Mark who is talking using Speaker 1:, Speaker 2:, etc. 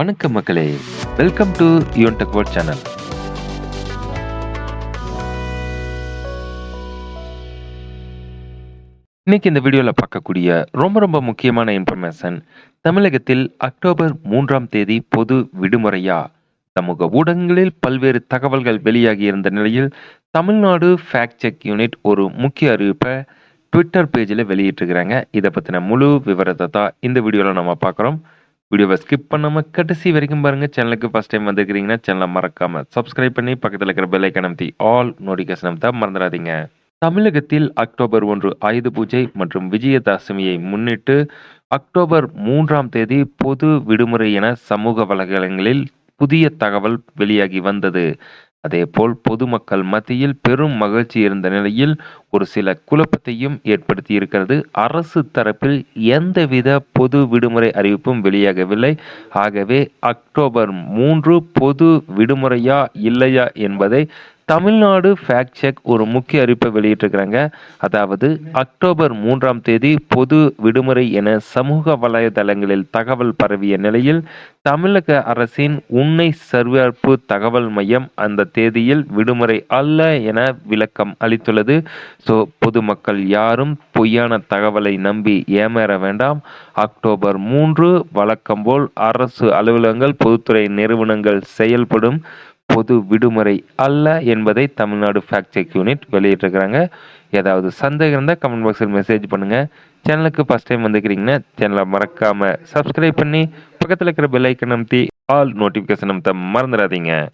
Speaker 1: வணக்கம் மக்களே. Welcome to Yuvan tech world channel இன்னைக்கு இந்த வீடியோவில் பார்க்கக்கூடிய ரொம்ப ரொம்ப முக்கியமான இன்ஃபர்மேஷன் தமிழகத்தில் அக்டோபர் மூன்றாம் தேதி பொது விடுமுறையா? சமூக ஊடகங்களில் பல்வேறு தகவல்கள் வெளியாகி இருந்த நிலையில் தமிழ்நாடு ஃபேக்ட் செக் யூனிட் ஒரு முக்கிய அறிவிப்பை ட்விட்டர் பேஜில் வெளியிட்டிருக்கிறாங்க. இதை பற்றின முழு விவரத்தை தான் இந்த வீடியோவில் நம்ம பார்க்குறோம். வீடியோவை ஸ்கிப் பண்ணாமல் கடைசி வரைக்கும் பாருங்கள் சேனலுக்கு ஃபஸ்ட் டைம் வந்திருக்கிறீங்கன்னா சேனலை மறக்காமல் சப்ஸ்கிரைப் பண்ணி பக்கத்தில் இருக்கிற பெல் ஐக்கன் அமைத்தி ஆல் நோட்டிஃபிகேஷன் தான் மறந்துடாதீங்க. தமிழகத்தில் அக்டோபர் ஒன்று ஆயுத பூஜை மற்றும் விஜயதசமியை முன்னிட்டு அக்டோபர் மூன்றாம் தேதி பொது விடுமுறை என சமூக வலைதளங்களில் புதிய தகவல் வெளியாகி வந்தது. அதேபோல் பொதுமக்கள் மத்தியில் பெரும் மகிழ்ச்சி இருந்த நிலையில் ஒரு சில குழப்பத்தையும் ஏற்படுத்தி இருக்கிறது அரசு தரப்பில் எந்தவித பொது விடுமுறை அறிவிப்பும் வெளியாகவில்லை. ஆகவே அக்டோபர் மூன்று பொது விடுமுறையா இல்லையா என்பதை தமிழ்நாடு ஃபேக்ட் செக் ஒரு முக்கிய அறிவிப்பை வெளியிட்டிருக்கிறாங்க. அதாவது அக்டோபர் மூன்றாம் தேதி பொது விடுமுறை என சமூக வலைதளங்களில் தகவல் பரவிய நிலையில் தமிழக அரசின் உண்மை சரிபார்ப்பு தகவல் மையம் அந்த தேதியில் விடுமுறை அல்ல என விளக்கம் அளித்துள்ளது. ஸோ பொதுமக்கள் யாரும் பொய்யான தகவலை நம்பி ஏமாற வேண்டாம். அக்டோபர் மூன்று வழக்கம் போல் அரசு அலுவலகங்கள் பொதுத்துறை நிறுவனங்கள் செயல்படும். பொது விடுமுறை அல்ல என்பதை தமிழ்நாடு ஃபேக்ட் செக் யூனிட் வெளியிட்டிருக்கிறாங்க. ஏதாவது சந்தேகம் இருந்தால் கமெண்ட் பாக்ஸில் மெசேஜ் பண்ணுங்கள் சேனலுக்கு ஃபஸ்ட் டைம் வந்துக்கிறீங்கன்னா சேனலை மறக்காமல் சப்ஸ்கிரைப் பண்ணி பக்கத்தில் இருக்கிற பெல் ஐக்கன் அமுத்தி ஆல் நோட்டிஃபிகேஷன் அமுத்த மறந்துடாதீங்க.